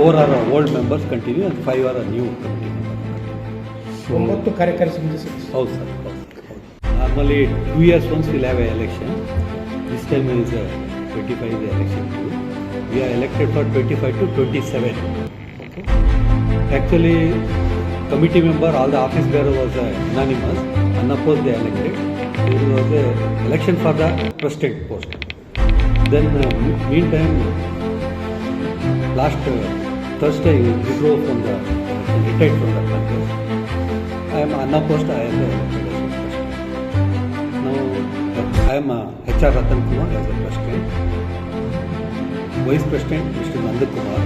four are old members continue and five are new committee ಒಂಬತ್ತು ಕಾರ್ಯಕಾರಿ ಸಮಿತಿ ಹೌದು sir normally two years once will have a election this time is twenty five is election to we are elected for twenty five to twenty seven okay actually committee member all the office bear was unanimous unopposed the elected it was a election for the president post then meantime last Thursday withdrew from the retired from the contest. I am unopposed, I am the. Now, I am uh, HR Ratan Kumar as a president. Vice President Mr. Nandakumar.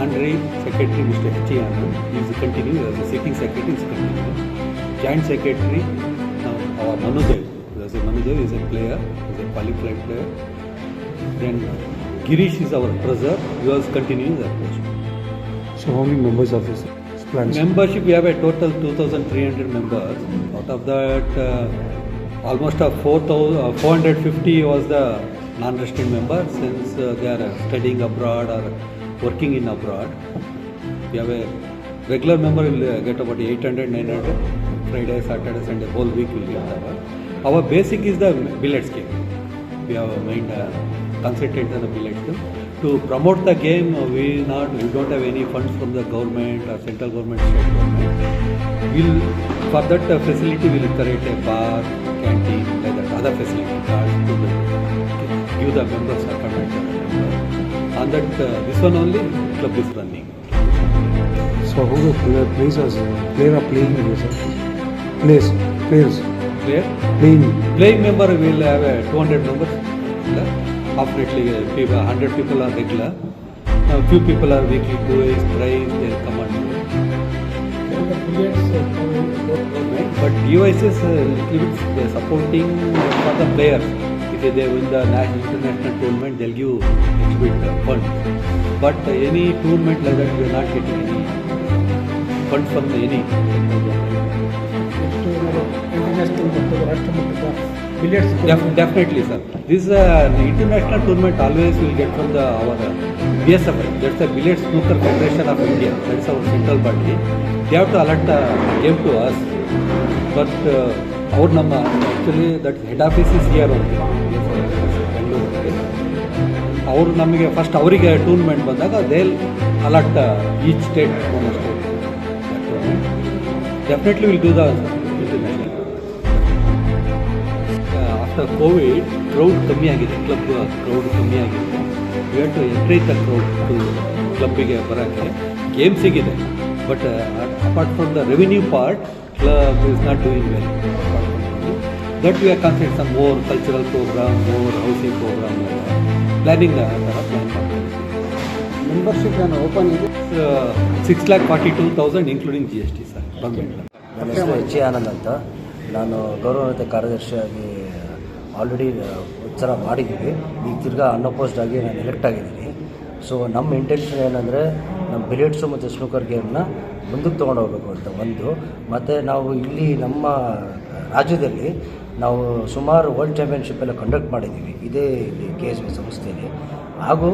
Andre Secretary Mr. H. E. Anand is continue as a sitting secretary is continuing. Joint Secretary now our Manudev. As a Manudev is a player, is a qualified player. Then uh, Girish is our treasurer, he was continuing that post. So how many members of this? Membership, we have a total 2,300 members. Out of that, uh, almost a 4,000 uh, 450 was the non-resident members since uh, they are uh, studying abroad or working in abroad. We have a regular member will uh, get about 800, 900. Friday, Saturday, Sunday, whole week will be our. Our basic is the billet scheme. We have main uh, consultant on the billet scheme. To promote the game, uh, we not we don't have any funds from the government or central government, state government. We'll for that uh, facility we'll create a bar, canteen, like that other facility cards to the, give the members the member. On that uh, this one only club is running. So who the player plays as a player are playing here, sir? Plays, players, Clear? playing. Playing member will have a 200 members. Approximately uh, people, 100 people are regular. A few people are weekly, twice, thrice, they come and do. ಕೆಲವು billiards Right? But devices uh, little bit they are supporting for the players. If they win the national international tournament, they'll give little bit uh, fund. But uh, any tournament like that, we are not getting any fund from any. Billiards Def- definitely, sir. This uh, international tournament always will get from the our uh, BSFI. That's the Billiard Snooker Federation of India. That's our central body. They have to alert the game to us. But uh, our number actually that head office is here only. ಅವರು ನಮಗೆ first ಅವರಿಗೆ tournament ಬಂದಾಗ they'll alert each state state definitely will do the covid crowd ಕಮ್ಮಿ ಆಗಿದೆ club crowd ಕಮ್ಮಿ ಆಗಿದೆ. To encourage the crowd to ಕ್ಲಬ್ಬಿಗೆ ಬರೋಕ್ಕೆ game ಸಿಗಿದೆ. But apart from the revenue part club is not doing well that we are consent some more cultural program more housing program planning ಆ ಥರ plan ಮಾಡ್ತೀವಿ membership ಏನು open ಇದೆ six lakh forty two thousand including G S T sir government ನನ್ನ ಹೆಸರು H Anand ಅಂತ. ನಾನು ಗೌರವಾನ್ವಿತ ಕಾರ್ಯದರ್ಶಿಯಾಗಿ ಆಲ್ರೆಡಿ ಉತ್ಸವ ಮಾಡಿದ್ದೀವಿ. ಈಗ ತಿರ್ಗಾ ಅನ್ಅಪೋಸ್ಡ್ ಆಗಿ ನಾನು ಎಲೆಕ್ಟ್ ಆಗಿದ್ದೀನಿ. ಸೊ ನಮ್ಮ ಇಂಟೆನ್ಷನ್ ಏನಂದರೆ ನಮ್ಮ ಬಿಲಿಯಡ್ಸು ಮತ್ತು ಸ್ನೂಕರ್ ಗೇಮ್ನ ಮುಂದಕ್ಕೆ ತೊಗೊಂಡು ಹೋಗ್ಬೇಕು ಅಂತ ಒಂದು. ಮತ್ತು ನಾವು ಇಲ್ಲಿ ನಮ್ಮ ರಾಜ್ಯದಲ್ಲಿ ನಾವು ಸುಮಾರು ವರ್ಲ್ಡ್ ಚಾಂಪಿಯನ್ಶಿಪ್ ಎಲ್ಲ ಕಂಡಕ್ಟ್ ಮಾಡಿದ್ದೀವಿ. ಇದೇ ಇಲ್ಲಿ ಕೆ ಎಸ್ ಬಿ ಸಂಸ್ಥೆಯಲ್ಲಿ. ಹಾಗೂ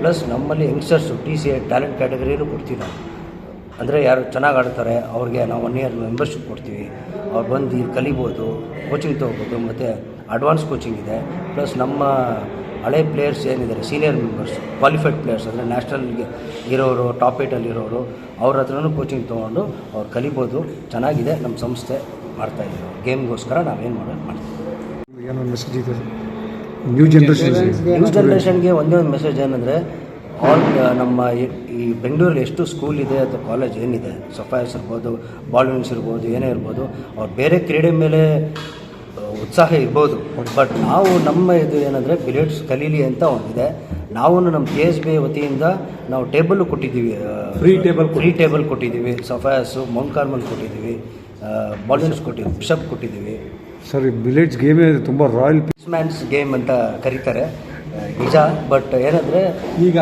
ಪ್ಲಸ್ ನಮ್ಮಲ್ಲಿ youngsters T C A talent ಕ್ಯಾಟಗರಿಯಲ್ಲೂ ಕೊಡ್ತೀವಿ ನಾವು. ಅಂದರೆ ಯಾರು ಚೆನ್ನಾಗಿ ಆಡ್ತಾರೆ, ಅವ್ರಿಗೆ ನಾವು ಒನ್ ಇಯರ್ ಮೆಂಬರ್ಶಿಪ್ ಕೊಡ್ತೀವಿ. ಅವ್ರು ಬಂದು ಕಲಿಬೋದು ಕೋಚಿಂಗ್ ತೊಗೋಬೋದು, ಮತ್ತು ಅಡ್ವಾನ್ಸ್ ಕೋಚಿಂಗ್ ಇದೆ ಪ್ಲಸ್ ನಮ್ಮ ಹಳೆ ಪ್ಲೇಯರ್ಸ್ ಏನಿದ್ದಾರೆ ಸೀನಿಯರ್ ಮೆಂಬರ್ಸ್ ಕ್ವಾಲಿಫೈಡ್ ಪ್ಲೇಯರ್ಸ್ ಅಂದರೆ ನ್ಯಾಷನಲ್ಗೆ ಇರೋರು ಟಾಪ್ ಏಟಲ್ಲಿ ಇರೋರು ಅವ್ರ ಹತ್ರನೂ ಕೋಚಿಂಗ್ ತೊಗೊಂಡು ಅವ್ರು ಕಲಿಬೋದು ಚೆನ್ನಾಗಿದೆ ನಮ್ಮ ಸಂಸ್ಥೆ ಮಾಡ್ತಾಯಿದ್ದೀವಿ ಗೇಮ್ಗೋಸ್ಕರ ನಾವೇನು ಮಾಡೋದು ಮಾಡ್ತೀವಿ. ಏನೋ ಮೆಸೇಜ್ ಇದೆ. ನ್ಯೂ ಜನರೇಷನ್ ನ್ಯೂ ಜನ್ರೇಷನ್ಗೆ ಒಂದೇ ಒಂದು ಮೆಸೇಜ್ ಏನಂದರೆ ಆಲ್ ನಮ್ಮ ಈ- ಬೆಂಗಳೂರಲ್ಲಿ ಎಷ್ಟು ಸ್ಕೂಲ್ ಇದೆ ಅಥವಾ ಕಾಲೇಜ್ ಏನಿದೆ ಸಫಾಯಸ್ ಇರ್ಬೋದು ಬಾಲ್ವಿನ್ಸ್ ಇರ್ಬೋದು ಏನೇ ಇರ್ಬೋದು ಅವ್ರು ಬೇರೆ ಕ್ರೀಡೆ ಮೇಲೆ ಉತ್ಸಾಹ ಇರ್ಬೋದು. ಬಟ್ ನಾವು ನಮ್ಮ ಇದು ಏನಂದರೆ ಬಿಲೆಟ್ಸ್ ಕಲೀಲಿ ಅಂತ ಒಂದಿದೆ. ನಾವು ನಮ್ಮ ಕೆ ಎಸ್ ಬಿ ವತಿಯಿಂದ ನಾವು ಟೇಬಲ್ ಕೊಟ್ಟಿದ್ದೀವಿ. ಫ್ರೀ ಟೇಬಲ್ ಫ್ರೀ ಟೇಬಲ್ ಕೊಟ್ಟಿದ್ದೀವಿ. ಸಫಾಯಸು ಮೌಂಟ್ ಕಾರ್ಮಲ್ ಕೊಟ್ಟಿದ್ದೀವಿ. ಬಾಲ್ವಿಂಗ್ಸ್ ಕೊಟ್ಟಿದ್ದೀವಿ. ಬಿಷಪ್ ಕೊಟ್ಟಿದ್ದೀವಿ. ಸರ್ ಬಿಲೇಟ್ಸ್ ಗೇಮೇ ತುಂಬ ರಾಯಲ್ ಮ್ಯಾನ್ಸ್ ಗೇಮ್ ಅಂತ ಕರೀತಾರೆ. ನಿಜ. ಬಟ್ ಏನಂದರೆ ಈಗ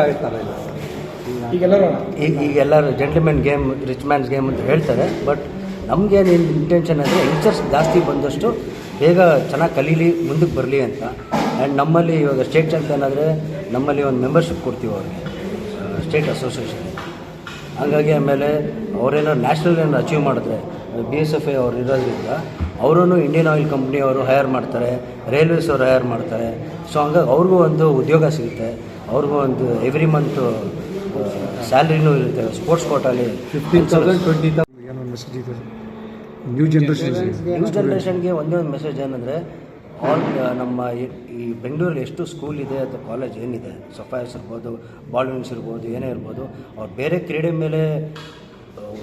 ಈಗೆಲ್ಲರೂ ಈಗ ಈಗ ಎಲ್ಲರೂ gentlemen game rich man's game ಅಂತ ಹೇಳ್ತಾರೆ. ಬಟ್ ನಮಗೇನು ಇಂಟೆನ್ಷನ್ ಅಂದರೆ ಯಂಗ್ಸ್ಟರ್ಸ್ ಜಾಸ್ತಿ ಬಂದಷ್ಟು ಬೇಗ ಚೆನ್ನಾಗಿ ಕಲೀಲಿ ಮುಂದಕ್ಕೆ ಬರಲಿ ಅಂತ. ಆ್ಯಂಡ್ ನಮ್ಮಲ್ಲಿ ಇವಾಗ ಸ್ಟೇಟ್ ಚಾಂಪಿಯನ್ ಆದರೆ ನಮ್ಮಲ್ಲಿ ಒಂದು ಮೆಂಬರ್ಶಿಪ್ ಕೊಡ್ತೀವಿ ಅವ್ರಿಗೆ. ಸ್ಟೇಟ್ ಅಸೋಸಿಯೇಷನ್ ಹಾಗಾಗಿ ಆಮೇಲೆ ಅವರೇನೋ ನ್ಯಾಷನಲ್ ಏನು ಅಚೀವ್ ಮಾಡಿದ್ರೆ ಬಿ ಎಸ್ ಎಫ್ ಐ ಅವ್ರು ಇರೋದ್ರಿಂದ ಅವರೂ ಇಂಡಿಯನ್ ಆಯಿಲ್ ಕಂಪ್ನಿಯವರು ಹೈರ್ ಮಾಡ್ತಾರೆ ರೈಲ್ವೇಸ್ ಅವರು ಹೈರ್ ಮಾಡ್ತಾರೆ. ಸೊ ಹಂಗಾಗಿ ಅವ್ರಿಗೂ ಒಂದು ಉದ್ಯೋಗ ಸಿಗುತ್ತೆ. ಅವ್ರಿಗೂ ಒಂದು ಎವ್ರಿ ಮಂತು ಸ್ಯಾಲ್ರಿನೂ ಇರುತ್ತೆ. ಸ್ಪೋರ್ಟ್ಸ್ ಕೋಟಲ್ಲಿ ಫಿಫ್ಟೀನ್ ತೌಸಂಡ್ ಟ್ವೆಂಟಿ ಏನೋ ಮೆಸೇಜ್ ಇದೆ. ನ್ಯೂ ಜನ್ರೇಷನ್ ನ್ಯೂ ಜನ್ರೇಷನ್ಗೆ ಒಂದೇ ಒಂದು ಮೆಸೇಜ್ ಏನಂದರೆ ಆಲ್ ನಮ್ಮ ಈ- ಬೆಂಗಳೂರಲ್ಲಿ ಎಷ್ಟು ಸ್ಕೂಲ್ ಇದೆ ಅಥವಾ ಕಾಲೇಜ್ ಏನಿದೆ ಸಫಾಯಸ್ ಇರ್ಬೋದು ಬಾಲ್ವಿನ್ಸ್ ಇರ್ಬೋದು ಏನೇ ಇರ್ಬೋದು ಅವ್ರು ಬೇರೆ ಕ್ರೀಡೆ ಮೇಲೆ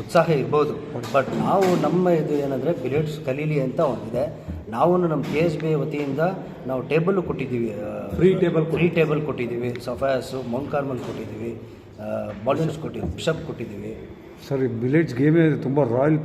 ಉತ್ಸಾಹ ಇರ್ಬೋದು. ಬಟ್ ನಾವು ನಮ್ಮ ಇದು ಏನಂದರೆ ಬಿಲೇಟ್ಸ್ ಕಲೀಲಿ ಅಂತ ಒಂದಿದೆ. ನಾವು ನಮ್ಮ ಕೆ ಎಸ್ ಬಿ ವತಿಯಿಂದ ನಾವು ಟೇಬಲ್ ಕೊಟ್ಟಿದ್ದೀವಿ ಫ್ರೀ ಟೇಬಲ್ ಫ್ರೀ ಟೇಬಲ್ ಕೊಟ್ಟಿದ್ದೀವಿ. ಸಫಾಯಸು ಮೌಂಟ್ ಕಾರ್ಮಲ್ ಕೊಟ್ಟಿದ್ದೀವಿ. ಬಾಲ್ವಿನ್ಸ್ ಕೊಟ್ಟಿದ್ದೀವಿ ಬಿಷಪ್ ಕೊಟ್ಟಿದ್ದೀವಿ. ಸರ್ ಬಿಲೆಟ್ಸ್ ಗೇಮೇ ತುಂಬ ರಾಯಲ್